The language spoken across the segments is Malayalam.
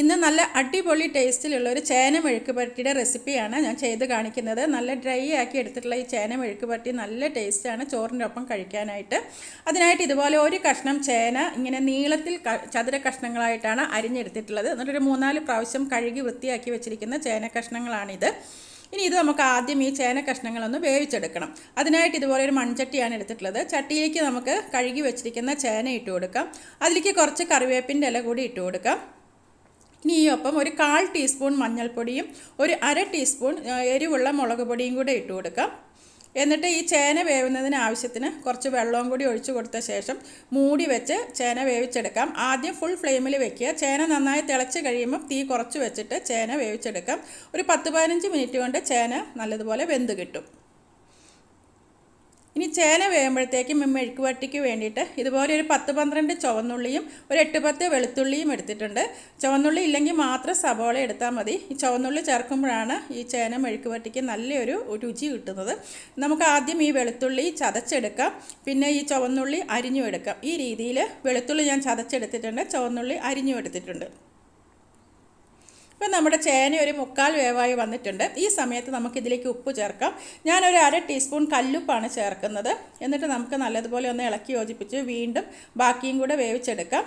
ഇന്ന് നല്ല അടിപൊളി ടേസ്റ്റിലുള്ള ഒരു ചേന മെഴുക്ക് പുരട്ടിയുടെ റെസിപ്പിയാണ് ഞാൻ ചെയ്ത് കാണിക്കുന്നത്. നല്ല ഡ്രൈ ആക്കി എടുത്തിട്ടുള്ള ഈ ചേന മെഴുക്ക് പുരട്ടി നല്ല ടേസ്റ്റാണ് ചോറിന്റെ ഒപ്പം കഴിക്കാനായിട്ട്. അതിനായിട്ട് ഇതുപോലെ ഒരു കഷ്ണം ചേന ഇങ്ങനെ നീളത്തിൽ ചതുര കഷ്ണങ്ങളായിട്ടാണ് അരിഞ്ഞെടുത്തിട്ടുള്ളത്. എന്നിട്ടൊരു മൂന്നാൽ പ്രാവശ്യം കഴുകി വൃത്തിയാക്കി വെച്ചിരിക്കുന്ന ചേന കഷ്ണങ്ങളാണിത്. ഇനി ഇത് നമുക്ക് ആദ്യം ഈ ചേന കഷ്ണങ്ങളൊന്ന് വേവിച്ചെടുക്കണം. അതിനായിട്ട് ഇതുപോലെ ഒരു മൺചട്ടിയാണ് എടുത്തിട്ടുള്ളത്. ചട്ടിയിലേക്ക് നമുക്ക് കഴുകി വെച്ചിരിക്കുന്ന ചേന ഇട്ട് കൊടുക്കാം. അതിലേക്ക് കുറച്ച് കറിവേപ്പിന്റെ ഇല കൂടി ഇട്ട് കൊടുക്കാം. ഇനി ഈ ഒപ്പം ഒരു കാൽ ടീസ്പൂൺ മഞ്ഞൾപ്പൊടിയും ഒരു അര ടീസ്പൂൺ എരിവുള്ള മുളക് പൊടിയും കൂടെ ഇട്ട് കൊടുക്കാം. എന്നിട്ട് ഈ ചേന വേവുന്നതിന് ആവശ്യത്തിന് കുറച്ച് വെള്ളവും കൂടി ഒഴിച്ചു കൊടുത്ത ശേഷം മൂടി വെച്ച് ചേന വേവിച്ചെടുക്കാം. ആദ്യം ഫുൾ ഫ്ലെയിമിൽ വെക്കുക. ചേന നന്നായി തിളച്ച് കഴിയുമ്പോൾ തീ കുറച്ച് വെച്ചിട്ട് ചേന വേവിച്ചെടുക്കാം. ഒരു പത്ത് പതിനഞ്ച് മിനിറ്റ് കൊണ്ട് ചേന നല്ലതുപോലെ വെന്ത് കിട്ടും. ഇനി ചേന വേകുമ്പോഴത്തേക്കും മെഴുക്ക് വട്ടിക്ക് വേണ്ടിയിട്ട് ഇതുപോലെ ഒരു പത്ത് പന്ത്രണ്ട് ചുവന്നുള്ളിയും ഒരു എട്ട് പത്ത് വെളുത്തുള്ളിയും എടുത്തിട്ടുണ്ട്. ചുവന്നുള്ളി ഇല്ലെങ്കിൽ മാത്രം സബോള എടുത്താൽ മതി. ഈ ചുവന്നുള്ളി ചേർക്കുമ്പോഴാണ് ഈ ചേന മെഴുക്ക് വട്ടിക്ക് നല്ലൊരു രുചി കിട്ടുന്നത്. നമുക്ക് ആദ്യം ഈ വെളുത്തുള്ളി ചതച്ചെടുക്കാം. പിന്നെ ഈ ചുവന്നുള്ളി അരിഞ്ഞു എടുക്കാം. ഈ രീതിയിൽ വെളുത്തുള്ളി ഞാൻ ചതച്ചെടുത്തിട്ടുണ്ട്. ചുവന്നുള്ളി അരിഞ്ഞു എടുത്തിട്ടുണ്ട്. ഇപ്പം നമ്മുടെ ചേന ഒരു മുക്കാൽ വേവായി വന്നിട്ടുണ്ട്. ഈ സമയത്ത് നമുക്ക് ഇതിലേക്ക് ഉപ്പ് ചേർക്കാം. ഞാനൊരു അര ടീസ്പൂൺ കല്ലുപ്പാണ് ചേർക്കുന്നത്. എന്നിട്ട് നമുക്ക് നല്ലതുപോലെ ഒന്ന് ഇളക്കി യോജിപ്പിച്ച് വീണ്ടും ബാക്കിയും കൂടെ വേവിച്ചെടുക്കാം.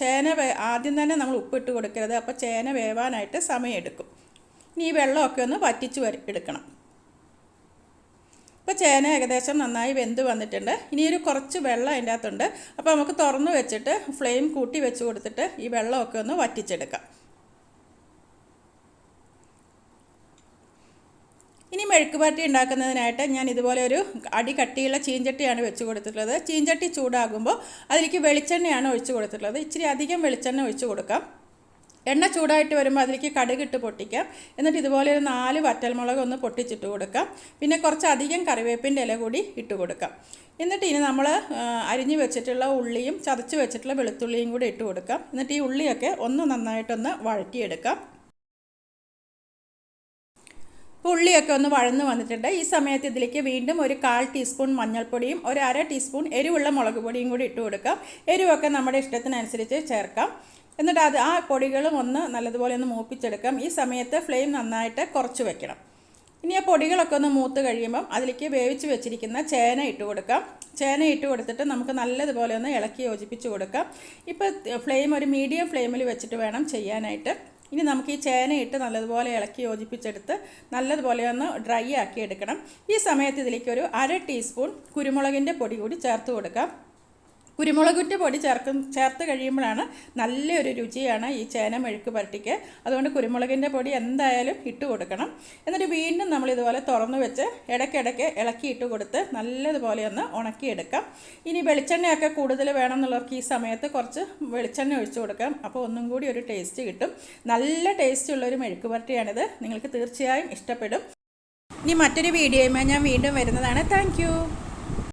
ചേന ആദ്യം തന്നെ നമ്മൾ ഉപ്പിട്ട് കൊടുക്കരുത്. അപ്പോൾ ചേന വേവാനായിട്ട് സമയമെടുക്കും. ഇനി ഈ വെള്ളമൊക്കെ ഒന്ന് വറ്റിച്ച് എടുക്കണം. ഇപ്പോൾ ചേന ഏകദേശം നന്നായി വെന്ത് വന്നിട്ടുണ്ട്. ഇനി ഒരു കുറച്ച് വെള്ളം അതിന്റെ അകത്തുണ്ട്. അപ്പോൾ നമുക്ക് തുറന്ന് വെച്ചിട്ട് ഫ്ലെയിം കൂട്ടി വെച്ച് കൊടുത്തിട്ട് ഈ വെള്ളമൊക്കെ ഒന്ന് വറ്റിച്ചെടുക്കാം. ഇനി മെഴുക്ക് പുരട്ടി ഉണ്ടാക്കുന്നതിനായിട്ട് ഞാൻ ഇതുപോലെ ഒരു അടി കട്ടിയുള്ള ചീഞ്ചട്ടിയാണ് വെച്ച് കൊടുത്തിട്ടുള്ളത്. ചീഞ്ചട്ടി ചൂടാകുമ്പോൾ അതിലേക്ക് വെളിച്ചെണ്ണയാണ് ഒഴിച്ച് കൊടുത്തിട്ടുള്ളത്. ഇച്ചിരി അധികം വെളിച്ചെണ്ണ ഒഴിച്ച് കൊടുക്കാം. എണ്ണ ചൂടായിട്ട് വരുമ്പോൾ അതിലേക്ക് കടുകിട്ട് പൊട്ടിക്കാം. എന്നിട്ട് ഇതുപോലെ ഒരു നാല് വറ്റൽമുളക് ഒന്ന് പൊട്ടിച്ചിട്ട് കൊടുക്കാം. പിന്നെ കുറച്ച് അധികം കറിവേപ്പിന്റെ ഇല കൂടി ഇട്ട് കൊടുക്കാം. എന്നിട്ട് ഇനി നമ്മൾ അരിഞ്ഞു വെച്ചിട്ടുള്ള ഉള്ളിയും ചതച്ച് വെച്ചിട്ടുള്ള വെളുത്തുള്ളിയും കൂടി ഇട്ട് കൊടുക്കാം. എന്നിട്ട് ഈ ഉള്ളിയൊക്കെ ഒന്ന് നന്നായിട്ടൊന്ന് വഴറ്റിയെടുക്കാം. ഉള്ളിയൊക്കെ ഒന്ന് വഴന്ന് വന്നിട്ടുണ്ട്. ഈ സമയത്ത് ഇതിലേക്ക് വീണ്ടും ഒരു കാൽ ടീസ്പൂൺ മഞ്ഞൾപ്പൊടിയും ഒരു അര ടീസ്പൂൺ എരിവുള്ള മുളക് പൊടിയും കൂടി ഇട്ട് കൊടുക്കാം. എരിവൊക്കെ നമ്മുടെ ഇഷ്ടത്തിനനുസരിച്ച് ചേർക്കാം. എന്നിട്ട് അത് ആ പൊടികളും ഒന്ന് നല്ലതുപോലെ ഒന്ന് മൂപ്പിച്ചെടുക്കാം. ഈ സമയത്ത് ഫ്ലെയിം നന്നായിട്ട് കുറച്ച് വെക്കണം. ഇനി ആ പൊടികളൊക്കെ ഒന്ന് മൂത്ത് കഴിയുമ്പം അതിലേക്ക് വേവിച്ച് വെച്ചിരിക്കുന്ന ചേന ഇട്ട് കൊടുക്കാം. ചേന ഇട്ട് കൊടുത്തിട്ട് നമുക്ക് നല്ലതുപോലെ ഒന്ന് ഇളക്കി യോജിപ്പിച്ച് കൊടുക്കാം. ഇപ്പോൾ ഫ്ലെയിം ഒരു മീഡിയം ഫ്ലെയിമിൽ വെച്ചിട്ട് വേണം ചെയ്യാനായിട്ട്. ഇനി നമുക്ക് ഈ ചേനയിട്ട് നല്ലതുപോലെ ഇളക്കി യോജിപ്പിച്ചെടുത്ത് നല്ലതുപോലെ ഒന്ന് ഡ്രൈ ആക്കി എടുക്കണം. ഈ സമയത്ത് ഇതിലേക്ക് ഒരു അര ടീസ്പൂൺ കുരുമുളകിന്റെ പൊടി കൂടി ചേർത്ത് കൊടുക്കാം. കുരുമുളകിന്റെ പൊടി ചേർക്കും ചേർത്ത് കഴിയുമ്പോഴാണ് നല്ലൊരു രുചിയാണ് ഈ ചേന മെഴുക്ക് പരട്ടിക്ക്. അതുകൊണ്ട് കുരുമുളകിന്റെ പൊടി എന്തായാലും ഇട്ട് കൊടുക്കണം. എന്നിട്ട് വീണ്ടും നമ്മൾ ഇതുപോലെ തുറന്നു വെച്ച് ഇടയ്ക്കിടയ്ക്ക് ഇളക്കി ഇട്ട് കൊടുത്ത് നല്ലതുപോലെ ഒന്ന് ഉണക്കിയെടുക്കാം. ഇനി വെളിച്ചെണ്ണയൊക്കെ കൂടുതൽ വേണമെന്നുള്ളവർക്ക് ഈ സമയത്ത് കുറച്ച് വെളിച്ചെണ്ണ ഒഴിച്ചു കൊടുക്കാം. അപ്പോൾ ഒന്നും കൂടി ഒരു ടേസ്റ്റ് കിട്ടും. നല്ല ടേസ്റ്റ് ടേസ്റ്റുള്ളൊരു മെഴുക്ക് പരട്ടിയാണിത്. നിങ്ങൾക്ക് തീർച്ചയായും ഇഷ്ടപ്പെടും. ഇനി മറ്റൊരു വീഡിയോയുമായി ഞാൻ വീണ്ടും വരുന്നതാണ്. താങ്ക്